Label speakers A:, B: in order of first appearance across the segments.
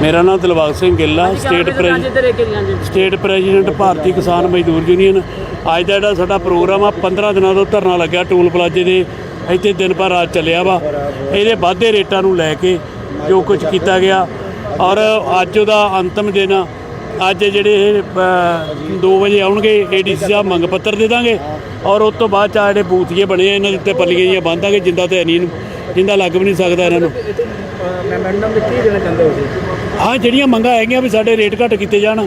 A: ਮੇਰਾ ਨਾਮ ਦਿਲਬਾਗ ਸਿੰਘ ਗਿੱਲ ਆ state president state president Bharti Kisan Mazdoor union ਅੱਜ ਦਾ ਜਿਹੜਾ ਸਾਡਾ ਪ੍ਰੋਗਰਾਮ ਆ 15 ਦਿਨਾਂ ਤੋਂ ਧਰਨਾ ਲੱਗਿਆ ਟੂਲ ਪਲਾਜ਼ੇ ਦੇ। ਇੱਥੇ ਦਿਨ ਭਰ ਰਾਤ ਚੱਲਿਆ ਵਾ। ਇਹਦੇ ਵਾਧੇ ਰੇਟਾਂ ਨੂੰ ਲੈ ਕੇ ਜੋ ਕੁਝ ਕੀਤਾ ਗਿਆ। ਔਰ ਅੱਜ ਉਹਦਾ ਅੰਤਮ ਦਿਨ ਆ। ਅੱਜ ਜਿਹੜੇ ਇਹ 2 ਵਜੇ ਆਉਣਗੇ ਏਡੀਸੀ ਸਾਹਿਬ ਮੰਗ ਪੱਤਰ ਦੇ ਦਾਂਗੇ। ਔਰ ਉਸ ਤੋਂ ਬਾਅਦ ਆਹ ਜਿਹੜੇ ਬੂਥੀਏ ਬਣੇ ਆ ਇਹਨਾਂ ਦੇ ਉੱਤੇ ਪੱਲੀਆਂ ਜੀਆਂ ਬੰਨ ਦਾਂਗੇ ਜਿੰਦਾ ਤੇ ਨਹੀਂ ਜਿੰਦਾ ਲੱਗ ਵੀ ਨਹੀਂ ਸਕਦਾ ਇਹਨਾਂ ਨੂੰ।
B: ਮੈਮੋਰੈਂਡਮ ਵਿੱਚ ਕੀ ਦੇਣਾ ਚਾਹੁੰਦੇ ਹੋ ਤੁਸੀਂ?
A: ਹਾਂ ਜਿਹੜੀਆਂ ਮੰਗਾਂ ਹੈਗੀਆਂ ਵੀ ਸਾਡੇ ਰੇਟ ਘੱਟ ਕੀਤੇ ਜਾਣ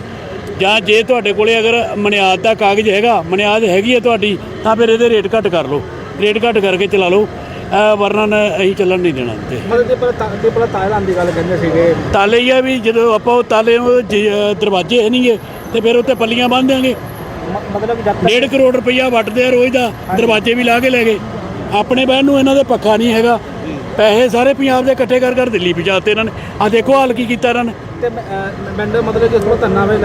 A: ਜਾਂ ਜੇ ਤੁਹਾਡੇ ਕੋਲੇ ਅਗਰ ਮਨਿਆਦ ਦਾ ਕਾਗਜ਼ ਹੈਗਾ ਮਨਿਆਦ ਹੈਗੀ ਹੈ ਤੁਹਾਡੀ ਤਾਂ ਫਿਰ ਇਹਦੇ ਰੇਟ ਘੱਟ ਕਰ ਲਓ। ਰੇਟ ਘੱਟ ਕਰਕੇ ਚਲਾ ਲਓ। ਅਹ ਵਰਨਾ ਨਾ ਅਸੀਂ ਚੱਲਣ ਨਹੀਂ ਦੇਣਾ ਤੇ
B: ਮਤਲਬ ਤੇ ਪਹਿਲਾਂ ਤਾਂ- ਤੇ ਪਹਿਲਾਂ ਤਾਇਲਾਨ ਦੀ ਗੱਲ ਕਹਿੰਦੇ ਸੀਗੇ।
A: ਤਾਲੇ ਹੀ ਆ ਵੀ ਜਦੋਂ ਆਪਾਂ ਉਹ ਤਾਲੇ ਦਰਵਾਜ਼ੇ ਹੈ ਨਹੀਂਗੇ ਤੇ ਫਿਰ ਉੱਤੇ ਪੱਲੀਆਂ ਬੰਨ੍ਹ ਦਿਆਂਗੇ।
B: ਮਤਲਬ ਕਿ ਜਦ ਤੱਕ
A: ਡੇਢ ਕਰੋੜ ਰੁਪਈਆ ਵੱਟਦੇ ਆ ਰੋਜ਼ ਦਾ ਦਰਵਾਜ਼ੇ ਵੀ ਲਾ ਕੇ ਲੈ ਗਏ। ਆਪਣੇ ਬਹਿਣ ਨੂੰ ਇਹਨਾਂ ਦੇ ਪੱਖਾ ਨਹੀਂ ਹੈਗਾ। ਪੈਸੇ ਸਾਰੇ ਪੰਜਾਬ ਦੇ ਇਕੱਠੇ ਕਰ ਕਰ ਦਿੱਲੀ ਪਹੁੰਚਾਤੇ ਇਹਨਾਂ ਨੇ। ਆ ਦੇਖੋ ਹਾਲ ਕੀ ਕੀਤਾ ਇਹਨਾਂ ਨੇ।
B: ਤੇ ਮੈਂਡਰ ਮਤਲਬ ਥੋੜਾ ਧੰਨਾ ਵੇ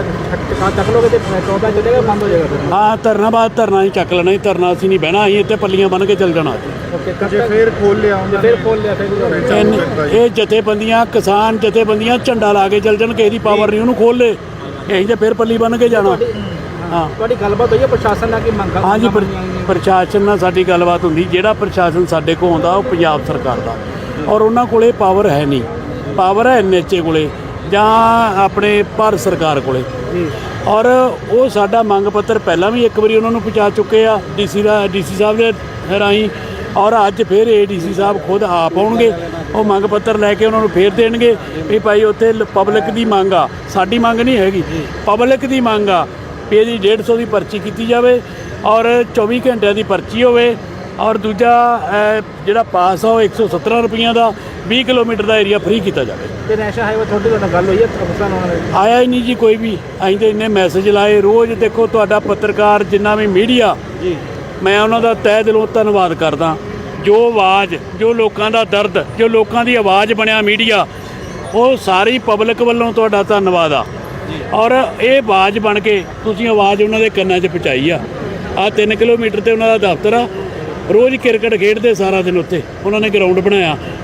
B: ਚੱਕ ਲੋਗੇ ਤੇ ਚੌਦਾ ਚੱਲੇਗਾ ਬੰਦ ਹੋ ਜਾਏਗਾ
A: ਹਾਂ ਧਰਨਾ ਬਾਅਦ ਧਰਨਾ ਹੀ ਚੱਕ ਲੈਣਾ ਹੀ ਧਰਨਾ ਅਸੀਂ ਨਹੀਂ ਬਹਿਣਾ ਅਸੀਂ ਇੱਥੇ ਪੱਲੀਆਂ ਬੰਨ ਕੇ ਚੱਲ ਜਾਣਾ।
B: ਓਕੇ ਜੇ ਫੇਰ ਖੋਲ ਲਿਆ ਜੇ ਫੇਰ ਖੋਲ ਲਿਆ ਫਿਰ
A: ਇਹ ਜਥੇਬੰਦੀਆਂ ਕਿਸਾਨ ਜਥੇਬੰਦੀਆਂ ਝੰਡਾ ਲਾ ਕੇ ਚੱਲ ਜਾਣ ਕਿਸੇ ਦੀ ਪਾਵਰ ਨਹੀਂ ਉਹਨੂੰ ਖੋਲ ਲੇ। ਅਸੀਂ ਤੇ ਫਿਰ ਪੱਲੀ ਬੰਨ ਕੇ ਜਾਣਾ। ਹਾਂ।
B: ਤੁਹਾਡੀ ਗੱਲਬਾਤ ਹੋਈ ਹੈ ਪ੍ਰਸ਼ਾਸਨ ਨਾਲ ਕੀ ਮੰਗ
A: ਹਾਂਜੀ ਪ੍ਰਸ਼ਾਸਨ ਨਾਲ ਸਾਡੀ ਗੱਲਬਾਤ ਹੁੰਦੀ, ਜਿਹੜਾ ਪ੍ਰਸ਼ਾਸਨ ਸਾਡੇ ਕੋਲ ਆਉਂਦਾ, ਉਹ ਪੰਜਾਬ ਸਰਕਾਰ ਦਾ। ਔਰ ਉਹਨਾਂ ਕੋਲੇ ਪਾਵਰ ਹੈ ਨਹੀਂ। ਪਾਵਰ ਹੈ ਐਨਐਚਏ ਕੋਲੇ, ਜਾਂ ਆਪਣੇ ਭਾਰਤ ਸਰਕਾਰ ਕੋਲੇ। ਔਰ ਉਹ ਸਾਡਾ ਮੰਗ ਪੱਤਰ ਪਹਿਲਾਂ ਵੀ ਇੱਕ ਵਾਰੀ ਉਹਨਾਂ ਨੂੰ ਪਹੁੰਚਾ ਚੁੱਕੇ ਆ ਡੀਸੀ ਦਾ ਡੀਸੀ ਸਾਹਿਬ ਦੇ ਰਾਹੀਂ। ਔਰ ਅੱਜ ਫਿਰ ਏਡੀਸੀ ਸਾਹਿਬ ਖੁਦ ਆਪ ਆਉਣਗੇ, ਉਹ ਮੰਗ ਪੱਤਰ ਲੈ ਕੇ ਉਹਨਾਂ ਨੂੰ ਫੇਰ ਦੇਣਗੇ ਵੀ ਭਾਈ ਉੱਥੇ ਪਬਲਿਕ ਦੀ ਮੰਗ ਆ। ਸਾਡੀ ਮੰਗ ਨਹੀਂ ਹੈਗੀ। ਪਬਲਿਕ ਦੀ ਮੰਗ ਆ ਵੀ ਇਹਦੀ 150 ਦੀ ਪਰਚੀ ਕੀਤੀ ਜਾਵੇ। ਔਰ 24 ਘੰਟਿਆਂ ਦੀ ਪਰਚੀ ਹੋਵੇ ਔਰ ਦੂਜਾ ਜਿਹੜਾ ਪਾਸ ਆ ਉਹ 117 ਰੁਪਈਆਂ ਦਾ 20 ਕਿਲੋਮੀਟਰ ਦਾ ਏਰੀਆ ਫ੍ਰੀ ਕੀਤਾ ਜਾਵੇ।
B: ਤੇ ਨੈਸ਼ਨਲ ਹਾਈਵੇ ਤੁਹਾਡੀ ਤੁਹਾਡਾ ਗੱਲ ਹੋਈ ਹੈ ਅਫਸਰਾਂ ਨਾਲ?
A: ਆਇਆ ਹੀ ਨਹੀਂ ਜੀ ਕੋਈ ਵੀ। ਅਸੀਂ ਤੇ ਇੰਨੇ ਮੈਸੇਜ ਲਾਏ ਰੋਜ਼ ਦੇਖੋ ਤੁਹਾਡਾ ਪੱਤਰਕਾਰ ਜਿੰਨਾ ਵੀ ਮੀਡੀਆ
B: ਜੀ।
A: ਮੈਂ ਉਹਨਾਂ ਦਾ ਤਹਿ ਦਿਲੋਂ ਧੰਨਵਾਦ ਕਰਦਾ। ਜੋ ਆਵਾਜ਼ ਜੋ ਲੋਕਾਂ ਦਾ ਦਰਦ ਜੋ ਲੋਕਾਂ ਦੀ ਆਵਾਜ਼ ਬਣਿਆ ਮੀਡੀਆ ਉਹ ਸਾਰੀ ਪਬਲਿਕ ਵੱਲੋਂ ਤੁਹਾਡਾ ਧੰਨਵਾਦ ਆ। ਔਰ ਇਹ ਆਵਾਜ਼ ਬਣ ਕੇ ਤੁਸੀਂ ਆਵਾਜ਼ ਉਹਨਾਂ ਦੇ ਕੰਨਾਂ 'ਚ ਪਹੁੰਚਾਈ ਆ। ਆ 3 ਕਿਲੋਮੀਟਰ ਤੇ ਉਹਨਾਂ ਦਾ ਦਫ਼ਤਰ ਆ। ਰੋਜ਼ ਕ੍ਰਿਕਟ ਖੇਡਦੇ ਸਾਰਾ ਦਿਨ ਉੱਥੇ। ਉਹਨਾਂ ਨੇ ਗਰਾਊਂਡ ਬਣਾਇਆ।